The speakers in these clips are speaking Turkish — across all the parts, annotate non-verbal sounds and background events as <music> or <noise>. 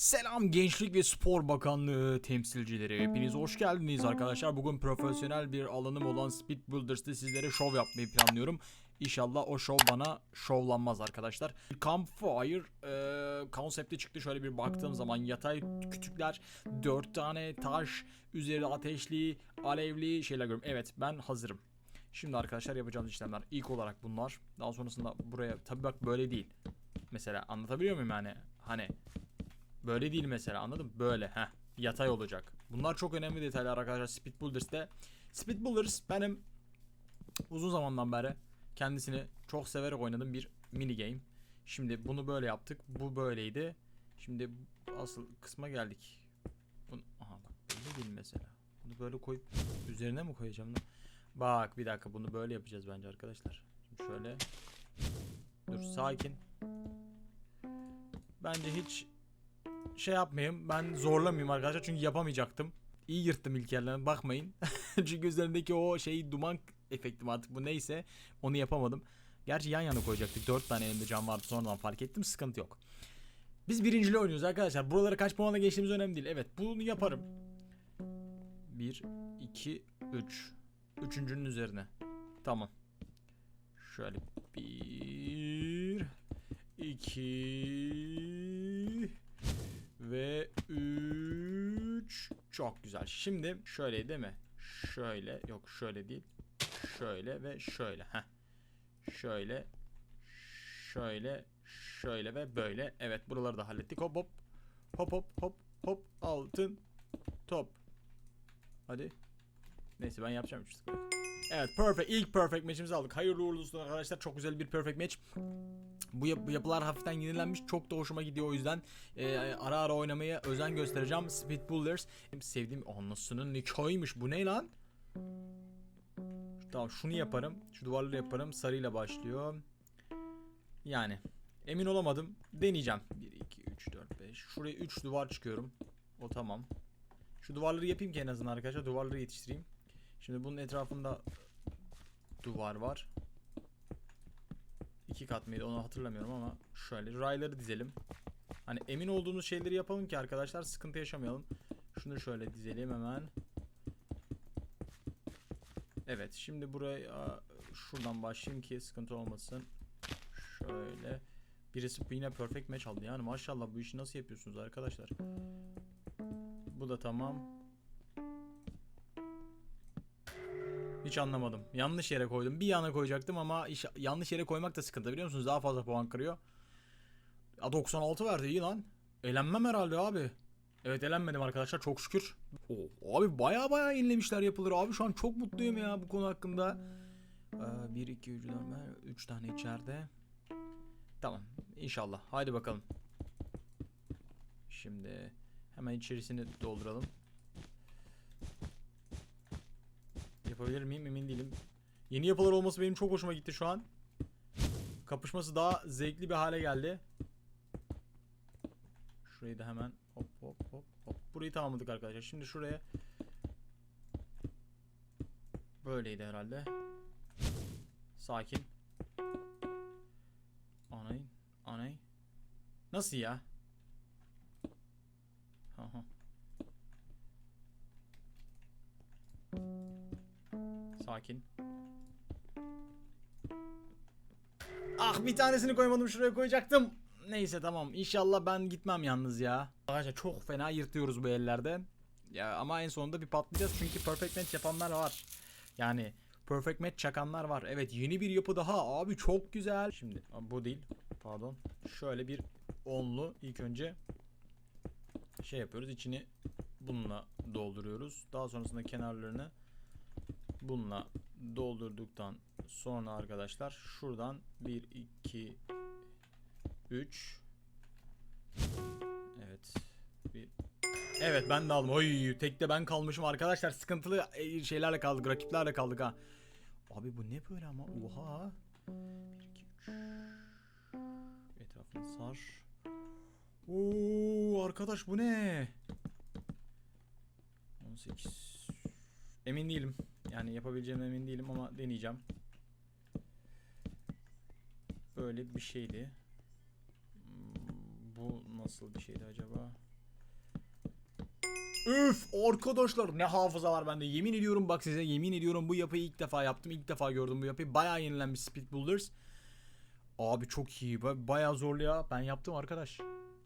Selam Gençlik ve Spor Bakanlığı temsilcileri. Hepiniz hoş geldiniz arkadaşlar. Bugün profesyonel bir alanım olan Speed Builders'te sizlere şov yapmayı planlıyorum. İnşallah o şov bana şovlanmaz arkadaşlar. Campfire e, konsepti çıktı. Şöyle bir baktığım zaman yatay kütükler, 4 tane taş, üzeri ateşli, alevli şeyler görüyorum. Evet ben hazırım. Şimdi arkadaşlar yapacağımız işlemler ilk olarak bunlar. Daha sonrasında buraya tabi bak böyle değil. Mesela anlatabiliyor muyum yani? Hani Böyle değil mesela anladın mı? Böyle heh. Yatay olacak. Bunlar çok önemli detaylar arkadaşlar Speed Builders'te. Speed Builders benim uzun zamandan beri kendisini çok severek oynadığım bir mini game. Şimdi bunu böyle yaptık. Bu böyleydi. Şimdi asıl kısma geldik. Bunu, aha bak böyle değil mesela. Bunu böyle koyup üzerine mi koyacağım? Bak bir dakika bunu böyle yapacağız bence arkadaşlar. Şimdi şöyle. Dur sakin. Bence hiç şey yapmayayım. Ben zorlamayayım arkadaşlar çünkü yapamayacaktım. İyi yırttım ilk yerlerine bakmayın. <laughs> çünkü üzerindeki o şey duman efekti mi artık bu neyse onu yapamadım. Gerçi yan yana koyacaktık. 4 tane elimde cam vardı sonradan fark ettim. Sıkıntı yok. Biz birincili oynuyoruz arkadaşlar. Buraları kaç puanla geçtiğimiz önemli değil. Evet bunu yaparım. 1, 2, 3. Üçüncünün üzerine. Tamam. Şöyle 1, 2, ve 3 çok güzel. Şimdi şöyle değil mi? Şöyle yok şöyle değil. Şöyle ve şöyle. Heh. Şöyle şöyle şöyle ve böyle. Evet buraları da hallettik. Hop hop. Hop hop hop hop altın top. Hadi. Neyse ben yapacağım işte. Evet perfect. ilk perfect match'imizi aldık. Hayırlı uğurlu olsun arkadaşlar. Çok güzel bir perfect match. Bu, yap- yapılar hafiften yenilenmiş. Çok da hoşuma gidiyor o yüzden. e, ara ara oynamaya özen göstereceğim. Speed Builders. Benim sevdiğim anasının nikahıymış. Bu ne lan? Tamam şunu yaparım. Şu duvarları yaparım. Sarıyla başlıyor. Yani. Emin olamadım. Deneyeceğim. 1, 2, 3, 4, 5. Şuraya 3 duvar çıkıyorum. O tamam. Şu duvarları yapayım ki en azından arkadaşlar. Duvarları yetiştireyim. Şimdi bunun etrafında duvar var. İki kat mıydı onu hatırlamıyorum ama şöyle rayları dizelim. Hani emin olduğumuz şeyleri yapalım ki arkadaşlar sıkıntı yaşamayalım. Şunu şöyle dizelim hemen. Evet şimdi buraya şuradan başlayayım ki sıkıntı olmasın. Şöyle. Birisi yine perfect match aldı. Yani maşallah bu işi nasıl yapıyorsunuz arkadaşlar? Bu da tamam. Hiç anlamadım. Yanlış yere koydum. Bir yana koyacaktım ama iş, yanlış yere koymak da sıkıntı biliyor musunuz? Daha fazla puan kırıyor. A 96 verdi iyi lan. Elenmem herhalde abi. Evet elenmedim arkadaşlar çok şükür. Oo, abi baya baya yenilemişler yapılır. Abi şu an çok mutluyum ya bu konu hakkında. 1, 2, 3, 4, 3 tane içeride. Tamam inşallah. Haydi bakalım. Şimdi hemen içerisini dolduralım. Yapabilir miyim emin değilim. Yeni yapılar olması benim çok hoşuma gitti şu an. Kapışması daha zevkli bir hale geldi. Şurayı da hemen hop hop hop hop. Burayı tamamladık arkadaşlar. Şimdi şuraya böyleydi herhalde. Sakin. Anay. Anay. Nasıl ya? Sakin. Ah bir tanesini koymadım şuraya koyacaktım. Neyse tamam inşallah ben gitmem yalnız ya. Arkadaşlar çok fena yırtıyoruz bu ellerde. Ya ama en sonunda bir patlayacağız çünkü perfect match yapanlar var. Yani perfect match çakanlar var. Evet yeni bir yapı daha abi çok güzel. Şimdi bu değil pardon. Şöyle bir onlu ilk önce şey yapıyoruz içini bununla dolduruyoruz. Daha sonrasında kenarlarını bununla doldurduktan sonra arkadaşlar şuradan 1 2 3 Evet. Bir Evet ben de aldım. Oy tekte ben kalmışım arkadaşlar. Sıkıntılı e, şeylerle kaldık, rakiplerle kaldık ha. Abi bu ne böyle ama? Oha. 1 2 3 Etrafını sar. Oo arkadaş bu ne? 18 Emin değilim. Yani yapabileceğime emin değilim ama deneyeceğim. Böyle bir şeydi. Hmm, Bu nasıl bir şeydi acaba? Üf arkadaşlar ne hafıza var bende. Yemin ediyorum bak size yemin ediyorum bu yapıyı ilk defa yaptım. İlk defa gördüm bu yapıyı. Bayağı yenilenmiş Speed Builders. Abi çok iyi. Ba- Bayağı zorlu ya. Ben yaptım arkadaş.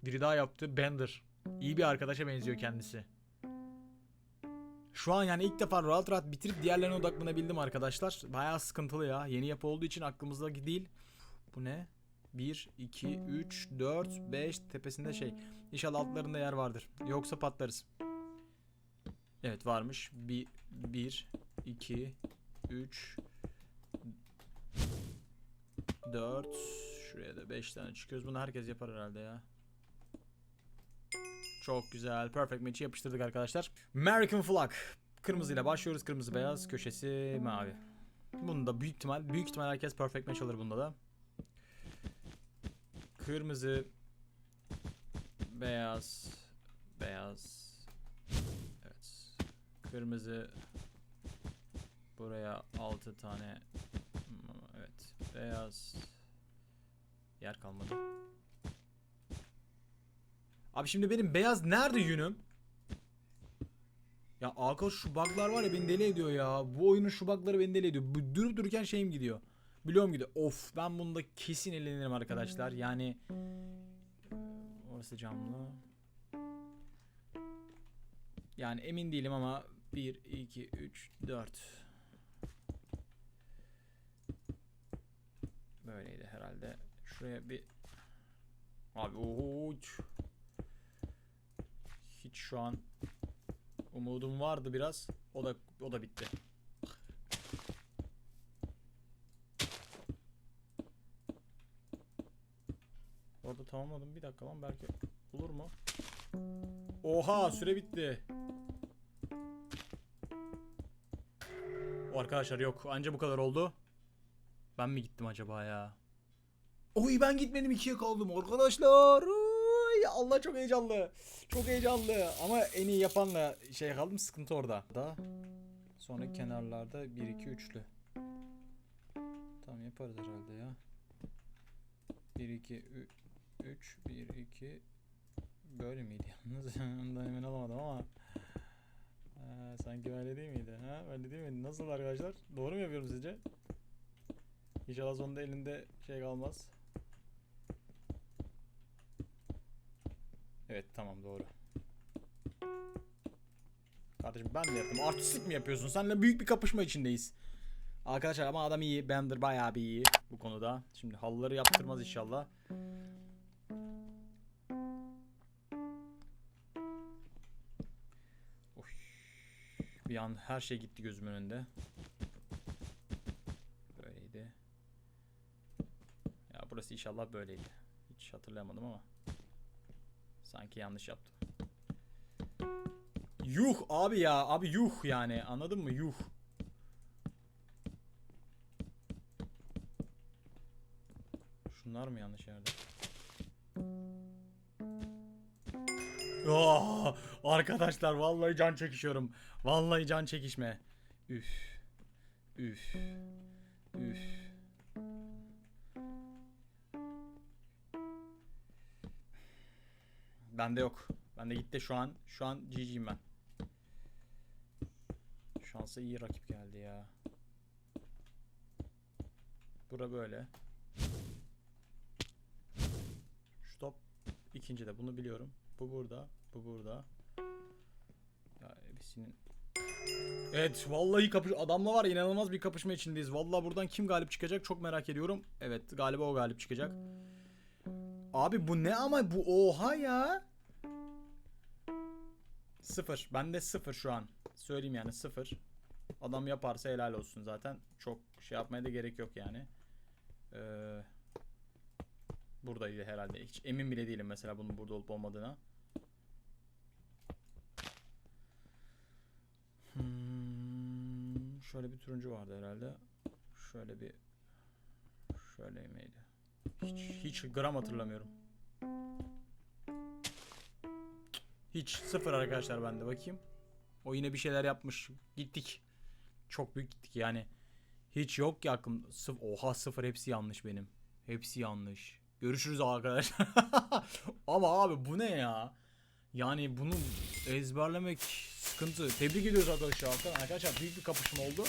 Biri daha yaptı. Bender. İyi bir arkadaşa benziyor kendisi. Şu an yani ilk defa rahat rahat bitirip diğerlerine odaklanabildim arkadaşlar. Bayağı sıkıntılı ya. Yeni yapı olduğu için aklımızda değil. Bu ne? 1, 2, 3, 4, 5 tepesinde şey. İnşallah altlarında yer vardır. Yoksa patlarız. Evet varmış. 1, 1, 2, 3, 4. Şuraya da 5 tane çıkıyoruz. Bunu herkes yapar herhalde ya. Çok güzel. Perfect match'i yapıştırdık arkadaşlar. American flag. Kırmızıyla başlıyoruz. Kırmızı beyaz. Köşesi mavi. Bunu da büyük ihtimal büyük ihtimal herkes perfect match alır bunda da. Kırmızı beyaz beyaz evet kırmızı buraya 6 tane Hmm, evet beyaz yer kalmadı abi şimdi benim beyaz nerede yünüm ya arkadaş şu bug'lar var ya beni deli ediyor ya bu oyunun şu bug'ları beni deli ediyor Bu durup dururken şeyim gidiyor Biliyorum gidiyor. Of ben bunda kesin eğlenirim arkadaşlar. Yani orası camlı. Yani emin değilim ama 1 2 3 4 Böyleydi herhalde. Şuraya bir Abi uç. Hiç şu an umudum vardı biraz. O da o da bitti. Orada tamamladım. Bir dakika lan belki olur mu? Oha süre bitti. O arkadaşlar yok. Anca bu kadar oldu. Ben mi gittim acaba ya? Oy ben gitmedim ikiye kaldım arkadaşlar. Allah çok heyecanlı. Çok heyecanlı. Ama en iyi yapanla şey kaldım sıkıntı orada. Da sonra kenarlarda 1 2 3'lü. Tamam yaparız herhalde ya. 1 2 3 3 1 2 böyle miydi yalnız? <laughs> Ondan emin olamadım ama. Ha, sanki öyle değil miydi? Ha, öyle değil miydi? Nasıl arkadaşlar? Doğru mu yapıyorum sizce? İnşallah sonunda elinde şey kalmaz. Evet tamam doğru. Kardeşim ben de yaptım. Artistlik mi yapıyorsun? Seninle büyük bir kapışma içindeyiz. Arkadaşlar ama adam iyi. Bender bayağı bir iyi bu konuda. Şimdi halıları yaptırmaz inşallah. Bir an her şey gitti gözümün önünde. Böyleydi. Ya burası inşallah böyleydi. Hiç hatırlayamadım ama. Sanki yanlış yaptım. Yuh abi ya. Abi yuh yani. Anladın mı? Yuh. Şunlar mı yanlış yerde? Ah, arkadaşlar vallahi can çekişiyorum. Vallahi can çekişme. Üf. Üf. Bende yok. Bende gitti şu an. Şu an GG'yim ben. Şansa iyi rakip geldi ya. Bura böyle. Şu top ikinci de bunu biliyorum. Bu burada, bu burada. Ya hepsinin Evet vallahi kapış adamla var inanılmaz bir kapışma içindeyiz. Vallahi buradan kim galip çıkacak çok merak ediyorum. Evet galiba o galip çıkacak. Abi bu ne ama bu oha ya. Sıfır. Bende sıfır şu an. Söyleyeyim yani sıfır. Adam yaparsa helal olsun zaten. Çok şey yapmaya da gerek yok yani. Ee, buradaydı herhalde. Hiç emin bile değilim mesela bunun burada olup olmadığına. Hmm, şöyle bir turuncu vardı herhalde. Şöyle bir şöyle miydi? Hiç, hiç gram hatırlamıyorum. Hiç sıfır arkadaşlar bende bakayım. O yine bir şeyler yapmış. Gittik. Çok büyük gittik yani. Hiç yok ki aklım. Sıf Oha sıfır hepsi yanlış benim. Hepsi yanlış. Görüşürüz arkadaşlar. <laughs> Ama abi bu ne ya? Yani bunu ezberlemek sıkıntı. Tebrik ediyoruz arkadaşlar. Arkadaşlar büyük bir kapışma oldu.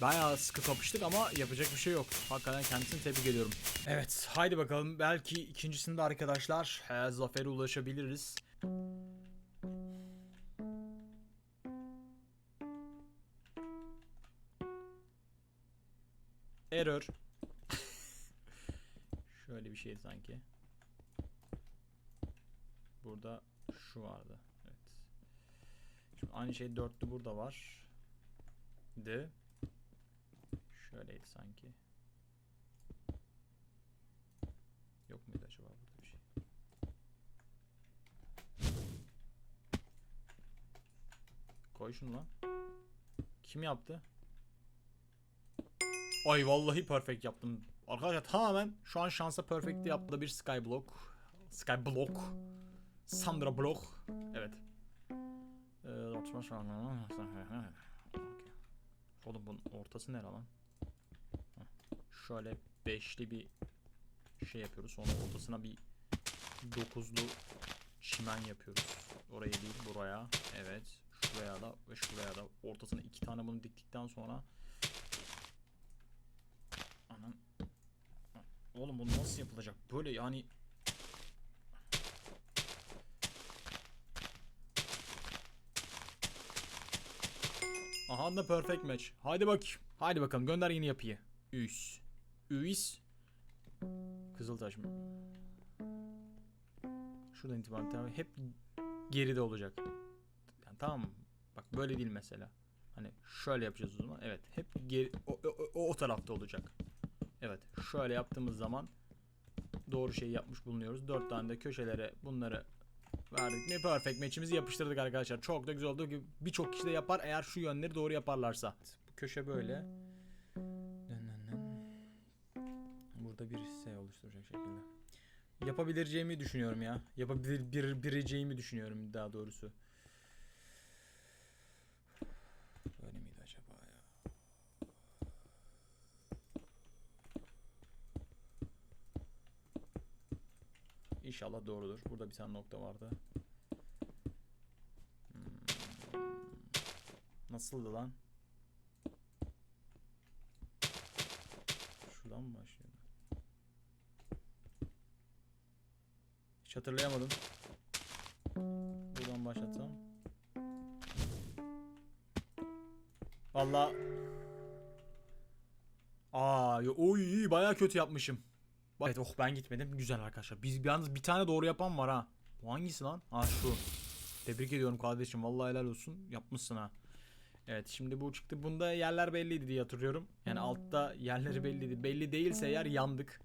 Bayağı sıkı kapıştık ama yapacak bir şey yok. Hakikaten kendisini tebrik ediyorum. Evet haydi bakalım. Belki ikincisinde arkadaşlar he, zafere ulaşabiliriz. Error. <laughs> Şöyle bir şey sanki. Burada şu vardı. Evet. Şimdi aynı şey dörtlü burada var. De. Şöyleydi sanki. Yok muydu acaba burada bir şey? Koy şunu lan. Kim yaptı? Ay vallahi perfect yaptım. Arkadaşlar tamamen şu an şansa perfect yaptığı bir skyblock. Skyblock. Sandra Block. Evet. Ee. Oğlum bunun ortası nere lan? Şöyle beşli bir şey yapıyoruz. Sonra ortasına bir dokuzlu çimen yapıyoruz. Oraya değil buraya. Evet. Şuraya da ve şuraya da. Ortasına iki tane bunu diktikten sonra Anan. Oğlum bu nasıl yapılacak? Böyle yani Aha da perfect match. Haydi bak. Haydi bakalım gönder yeni yapıyı. Üs. Üs. Kızıltaş mı? Şuradan itibaren tamam hep geride olacak. Yani tamam? Bak böyle değil mesela. Hani şöyle yapacağız o zaman. Evet. Hep geri o, o, o, o tarafta olacak. Evet. Şöyle yaptığımız zaman doğru şeyi yapmış bulunuyoruz. Dört tane de köşelere bunları verdik mi perfect match'imizi yapıştırdık arkadaşlar. Çok da güzel oldu. Birçok kişi de yapar eğer şu yönleri doğru yaparlarsa. Bu köşe böyle. Burada bir S oluşturacak şekilde. Yapabileceğimi düşünüyorum ya. Bireceğimi düşünüyorum daha doğrusu. Böyle miydi acaba ya? İnşallah doğrudur. Burada bir tane nokta vardı. Hmm. Nasıldı lan? Şuradan mı başlıyor? Hiç hatırlayamadım. Buradan başlatsam. Valla. Aa, oy bayağı kötü yapmışım. Evet oh ben gitmedim. Güzel arkadaşlar. Biz yalnız bir tane doğru yapan var ha. Bu hangisi lan? Ha şu. Tebrik ediyorum kardeşim. Vallahi helal olsun. Yapmışsın ha. Evet şimdi bu çıktı. Bunda yerler belliydi diye hatırlıyorum. Yani altta yerleri belliydi. Belli değilse eğer yandık.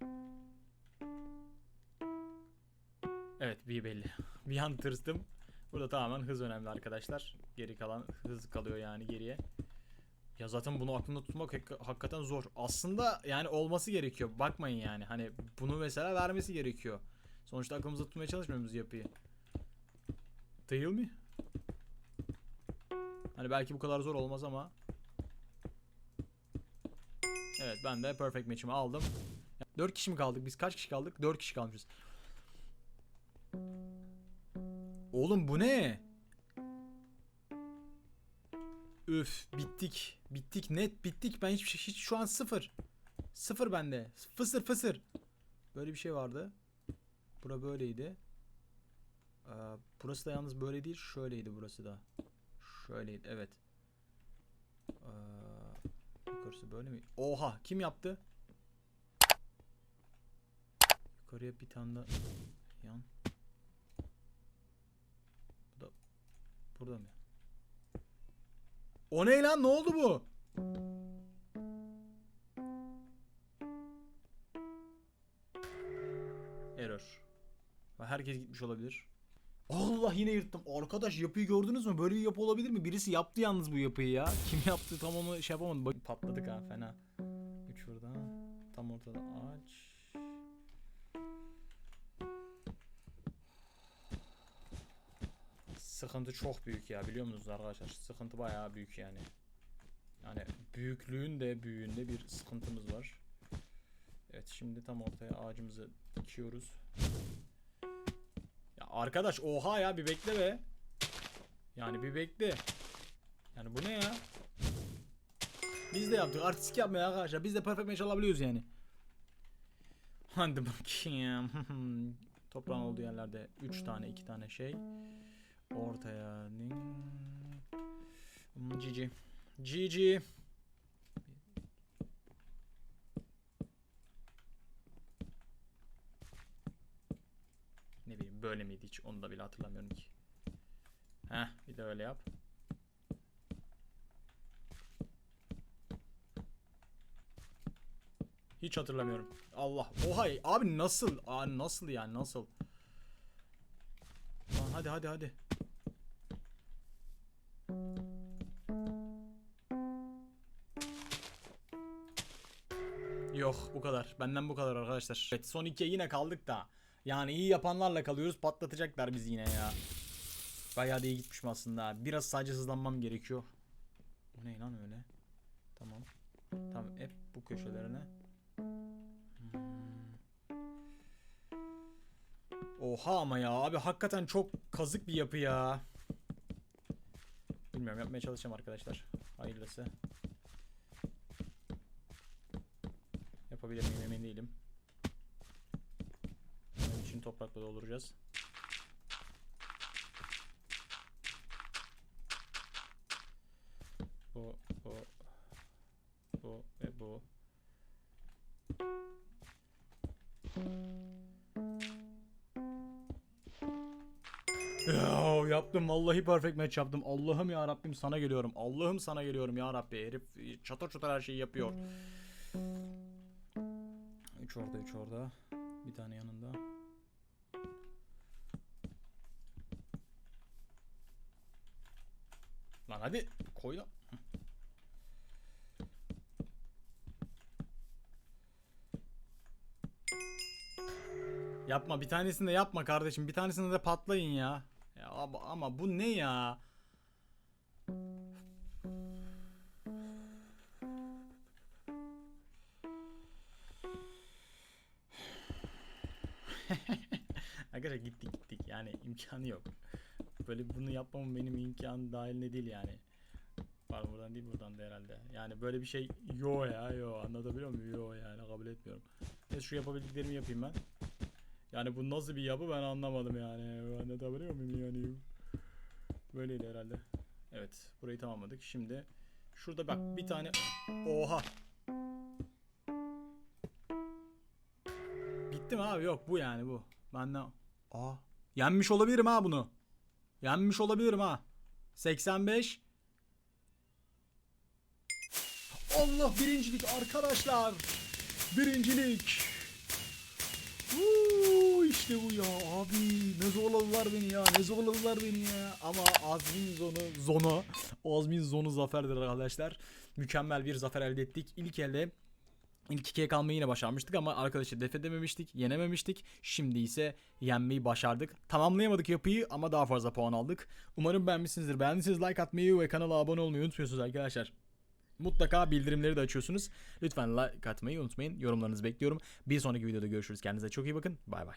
Evet bir belli. <laughs> bir an tırstım. Burada tamamen hız önemli arkadaşlar. Geri kalan hız kalıyor yani geriye. Ya zaten bunu aklında tutmak hak- hakikaten zor. Aslında yani olması gerekiyor. Bakmayın yani. Hani bunu mesela vermesi gerekiyor. Sonuçta aklımızda tutmaya çalışmıyoruz yapıyı. Değil mi? Hani belki bu kadar zor olmaz ama. Evet ben de perfect match'imi aldım. 4 kişi mi kaldık? Biz kaç kişi kaldık? 4 kişi kalmışız. Oğlum bu ne? Üf bittik. Bittik net bittik. Ben hiç, hiç şu an sıfır. Sıfır bende. Fısır fısır. Böyle bir şey vardı. Bura böyleydi. Ee, burası da yalnız böyle değil. Şöyleydi burası da. Şöyleydi evet. Ee, yukarısı böyle mi? Oha kim yaptı? Yukarıya bir tane daha yan. Bu da burada mı? O ne lan? Ne oldu bu? Error. Herkes gitmiş olabilir. Allah yine yırttım. Arkadaş yapıyı gördünüz mü? Böyle bir yapı olabilir mi? Birisi yaptı yalnız bu yapıyı ya. Kim yaptı tam onu şey yapamadım. Bak patladık ha fena. Üç buradan. Tam ortada ağaç. Sıkıntı çok büyük ya biliyor musunuz arkadaşlar? Sıkıntı bayağı büyük yani. Yani büyüklüğün de büyüğünde bir sıkıntımız var. Evet şimdi tam ortaya ağacımızı dikiyoruz. Ya arkadaş oha ya bir bekle be. Yani bir bekle. Yani bu ne ya? Biz de yaptık. Artistik yapmaya arkadaşlar. Biz de perfect match alabiliyoruz yani. Hadi bakayım. <laughs> Toprağın olduğu yerlerde 3 tane 2 tane şey. Ortaya. Hmm, GG. GG. Ne bileyim böyle miydi hiç onu da bile hatırlamıyorum ki. Heh bir de öyle yap. Hiç hatırlamıyorum. Allah. Oha abi nasıl? Aa, nasıl yani nasıl? Lan hadi hadi hadi. Yok bu kadar. Benden bu kadar arkadaşlar. Evet son ikiye yine kaldık da. Yani iyi yapanlarla kalıyoruz. Patlatacaklar bizi yine ya. Bayağı da iyi gitmişim aslında. Biraz sadece hızlanmam gerekiyor. O ne lan öyle? Tamam. Tamam hep bu köşelerine. Hmm. Oha ama ya abi hakikaten çok kazık bir yapı ya. Bilmiyorum yapmaya çalışacağım arkadaşlar. Hayırlısı. Yapabilir miyim emin değilim. Bunun için toprakla dolduracağız. Bu, bu, bu ve bu. Ya yaptım vallahi perfect match yaptım. Allah'ım ya Rabbim sana geliyorum. Allah'ım sana geliyorum ya Rabbi. Herif çatır çatır her şeyi yapıyor. 3 orada 3 orada. Bir tane yanında. Lan hadi koy. Hı. Yapma bir tanesini de yapma kardeşim. Bir tanesini de patlayın ya. Ya ama bu ne ya? İmkanı yok. Böyle bunu yapmamın benim imkanı dahilinde değil yani. Var buradan değil buradan da herhalde. Yani böyle bir şey yo ya yo anlatabiliyor muyum? Yo yani kabul etmiyorum. Neyse şu yapabildiklerimi yapayım ben. Yani bu nasıl bir yapı ben anlamadım yani. Anlatabiliyor muyum yani? Böyleydi herhalde. Evet burayı tamamladık. Şimdi şurada bak bir tane oha. Bitti mi abi? Yok bu yani bu. Benden Aa yenmiş olabilirim ha bunu. Yenmiş olabilirim ha. 85 Allah birincilik arkadaşlar. Birincilik. Uuu, işte bu ya abi ne zorladılar beni ya ne zorladılar beni ya ama Azmin zonu zonu Azmin zonu zaferdir arkadaşlar mükemmel bir zafer elde ettik ilk elde İlk ikiye kalmayı yine başarmıştık ama arkadaşı def edememiştik, yenememiştik. Şimdi ise yenmeyi başardık. Tamamlayamadık yapıyı ama daha fazla puan aldık. Umarım beğenmişsinizdir. Beğendiyseniz like atmayı ve kanala abone olmayı unutmuyorsunuz arkadaşlar. Mutlaka bildirimleri de açıyorsunuz. Lütfen like atmayı unutmayın. Yorumlarınızı bekliyorum. Bir sonraki videoda görüşürüz. Kendinize çok iyi bakın. Bay bay.